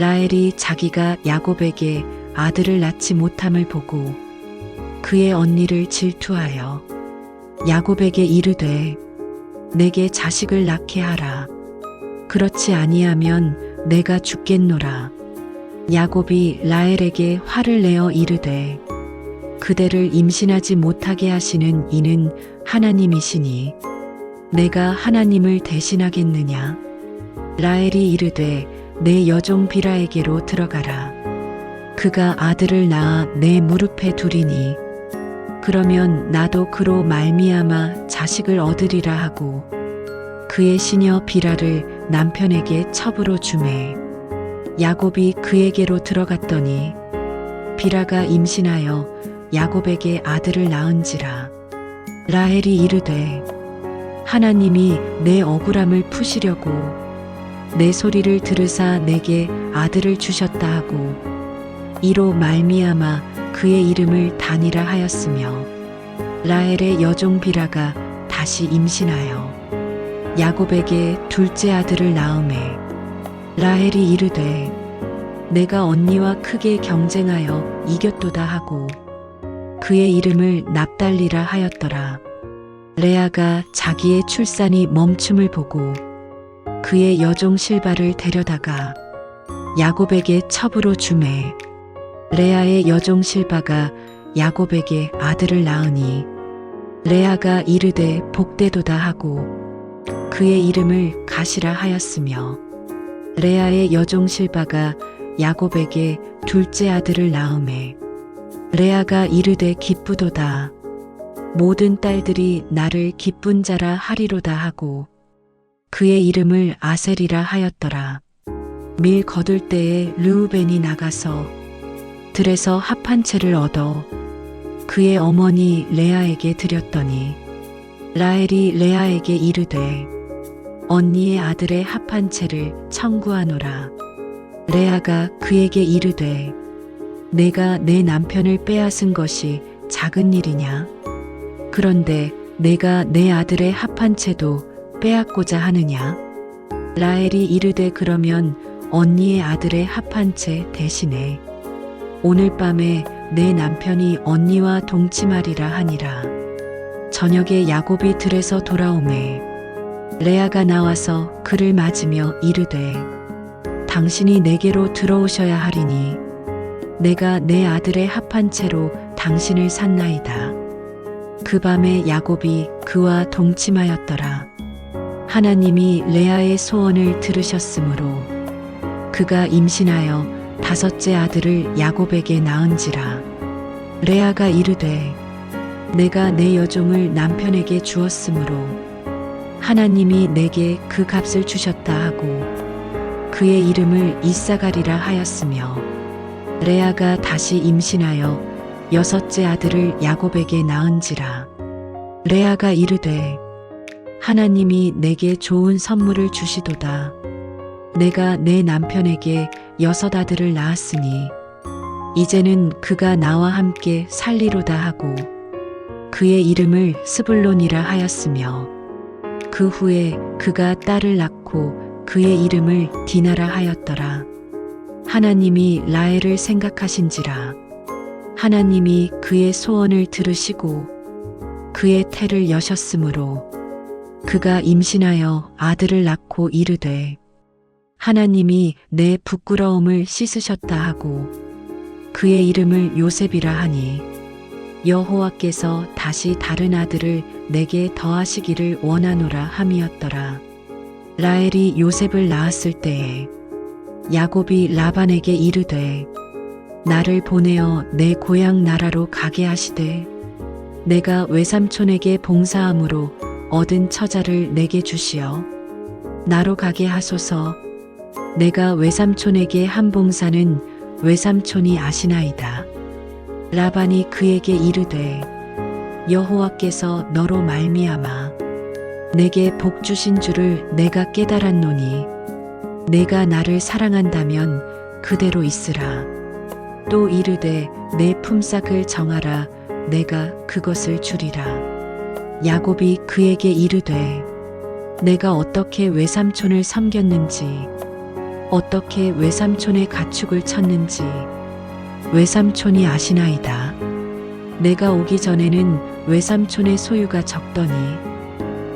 라헬이 자기가 야곱에게 아들을 낳지 못함을 보고 그의 언니를 질투하여 야곱에게 이르되 내게 자식을 낳게 하라. 그렇지 아니하면 내가 죽겠노라. 야곱이 라헬에게 화를 내어 이르되 그대를 임신하지 못하게 하시는 이는 하나님이시니 내가 하나님을 대신하겠느냐? 라헬이 이르되 내 여종 비라에게로 들어가라. 그가 아들을 낳아 내 무릎에 두리니 그러면 나도 그로 말미암아 자식을 얻으리라 하고 그의 시녀 비라를 남편에게 첩으로 주매. 야곱이 그에게로 들어갔더니 비라가 임신하여 야곱에게 아들을 낳은지라. 라헬이 이르되 하나님이 내 억울함을 푸시려고 내 소리를 들으사 내게 아들을 주셨다 하고 이로 말미암아 그의 이름을 단이라 하였으며 라헬의 여종 비라가 다시 임신하여 야곱에게 둘째 아들을 낳음에 라헬이 이르되 내가 언니와 크게 경쟁하여 이겼도다 하고 그의 이름을 납달리라 하였더라. 레아가 자기의 출산이 멈춤을 보고 그의 여종 실바를 데려다가 야곱에게 첩으로 주매 레아의 여종 실바가 야곱에게 아들을 낳으니 레아가 이르되 복되도다 하고 그의 이름을 가시라 하였으며 레아의 여종 실바가 야곱에게 둘째 아들을 낳음에 레아가 이르되 기쁘도다. 모든 딸들이 나를 기쁜 자라 하리로다 하고 그의 이름을 아셀이라 하였더라. 밀 거둘 때에 르우벤이 나가서 들에서 합한 채를 얻어 그의 어머니 레아에게 드렸더니 라헬이 레아에게 이르되 언니의 아들의 합한 채를 청구하노라. 레아가 그에게 이르되 내가 내 남편을 빼앗은 것이 작은 일이냐? 그런데 내가 내 아들의 합한 채도 빼앗고자 하느냐 라헬이 이르되 그러면 언니의 아들의 합한 채 대신에 오늘 밤에 내 남편이 언니와 동침하리라 하니라. 저녁에 야곱이 들에서 돌아오매 레아가 나와서 그를 맞으며 이르되 당신이 내게로 들어오셔야 하리니 내가 내 아들의 합한 채로 당신을 샀나이다. 그 밤에 야곱이 그와 동침하였더라. 하나님이 레아의 소원을 들으셨으므로 그가 임신하여 다섯째 아들을 야곱에게 낳은지라. 레아가 이르되 내가 내 여종을 남편에게 주었으므로 하나님이 내게 그 값을 주셨다 하고 그의 이름을 이사가리라 하였으며 레아가 다시 임신하여 여섯째 아들을 야곱에게 낳은지라. 레아가 이르되 하나님이 내게 좋은 선물을 주시도다. 내가 내 남편에게 여섯 아들을 낳았으니 이제는 그가 나와 함께 살리로다 하고 그의 이름을 스불론이라 하였으며 그 후에 그가 딸을 낳고 그의 이름을 디나라 하였더라. 하나님이 라엘을 생각하신지라 하나님이 그의 소원을 들으시고 그의 태를 여셨으므로 그가 임신하여 아들을 낳고 이르되 하나님이 내 부끄러움을 씻으셨다 하고 그의 이름을 요셉이라 하니 여호와께서 다시 다른 아들을 내게 더하시기를 원하노라 함이었더라. 라헬이 요셉을 낳았을 때에 야곱이 라반에게 이르되 나를 보내어 내 고향 나라로 가게 하시되 내가 외삼촌에게 봉사함으로 얻은 처자를 내게 주시어 나로 가게 하소서 내가 외삼촌에게 한 봉사는 외삼촌이 아시나이다. 라반이 그에게 이르되 여호와께서 너로 말미암아 내게 복 주신 줄을 내가 깨달았노니 내가 나를 사랑한다면 그대로 있으라. 또 이르되 내 품삯을 정하라 내가 그것을 주리라. 야곱이 그에게 이르되 내가 어떻게 외삼촌을 섬겼는지 어떻게 외삼촌의 가축을 쳤는지 외삼촌이 아시나이다. 내가 오기 전에는 외삼촌의 소유가 적더니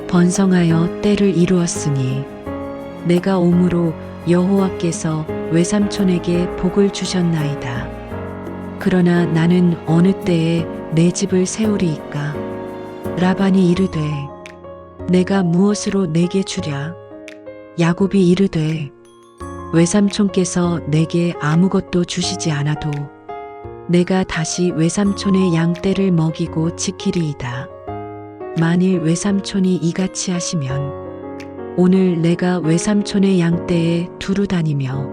번성하여 때를 이루었으니 내가 오므로 여호와께서 외삼촌에게 복을 주셨나이다. 그러나 나는 어느 때에 내 집을 세우리이까 라반이 이르되 내가 무엇으로 내게 주랴 야곱이 이르되 외삼촌께서 내게 아무것도 주시지 않아도 내가 다시 외삼촌의 양떼를 먹이고 지키리이다. 만일 외삼촌이 이같이 하시면 오늘 내가 외삼촌의 양떼에 두루 다니며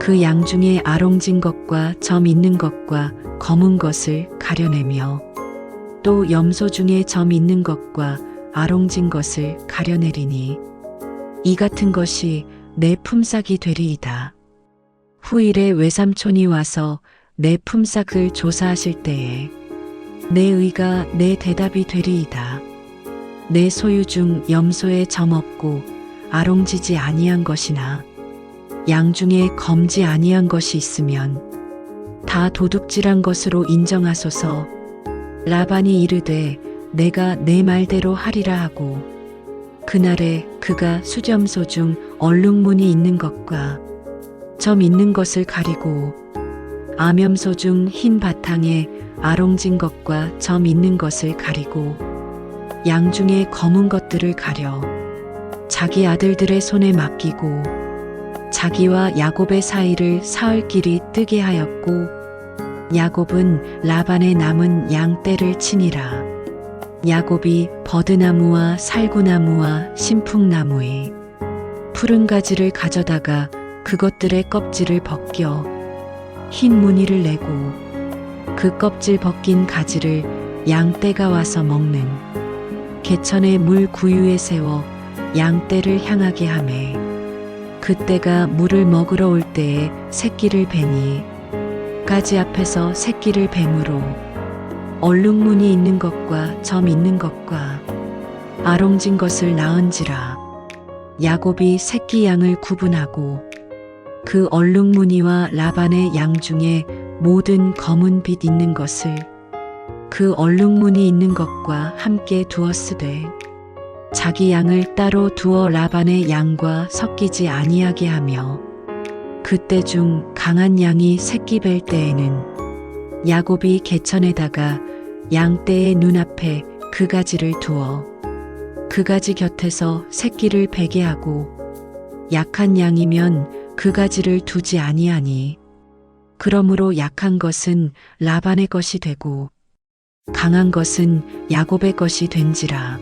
그 양 중에 아롱진 것과 점 있는 것과 검은 것을 가려내며 또 염소 중에 점 있는 것과 아롱진 것을 가려내리니 이 같은 것이 내 품삯이 되리이다. 후일에 외삼촌이 와서 내 품삯을 조사하실 때에 내 의가 내 대답이 되리이다. 내 소유 중 염소에 점 없고 아롱지지 아니한 것이나 양 중에 검지 아니한 것이 있으면 다 도둑질한 것으로 인정하소서. 라반이 이르되 내가 내 말대로 하리라 하고 그날에 그가 수점소 중 얼룩무늬 있는 것과 점 있는 것을 가리고 암염소 중 흰 바탕에 아롱진 것과 점 있는 것을 가리고 양 중에 검은 것들을 가려 자기 아들들의 손에 맡기고 자기와 야곱의 사이를 사흘 길이 뜨게 하였고 야곱은 라반의 남은 양 떼를 치니라. 야곱이 버드나무와 살구나무와 신풍나무에 푸른 가지를 가져다가 그것들의 껍질을 벗겨 흰 무늬를 내고 그 껍질 벗긴 가지를 양떼가 와서 먹는 개천의 물 구유에 세워 양떼를 향하게 하매 그때가 물을 먹으러 올 때에 새끼를 베니 가지 앞에서 새끼를 뱀으로 얼룩무늬 있는 것과 점 있는 것과 아롱진 것을 낳은지라 야곱이 새끼 양을 구분하고 그 얼룩무늬와 라반의 양 중에 모든 검은 빛 있는 것을 그 얼룩무늬 있는 것과 함께 두었으되 자기 양을 따로 두어 라반의 양과 섞이지 아니하게 하며 그때 중 강한 양이 새끼 뵐 때에는 야곱이 개천에다가 양떼의 눈앞에 그 가지를 두어 그 가지 곁에서 새끼를 베게 하고 약한 양이면 그 가지를 두지 아니하니 그러므로 약한 것은 라반의 것이 되고 강한 것은 야곱의 것이 된지라.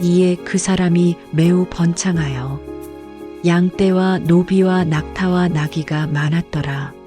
이에 그 사람이 매우 번창하여 양떼와 노비와 낙타와 나귀가 많았더라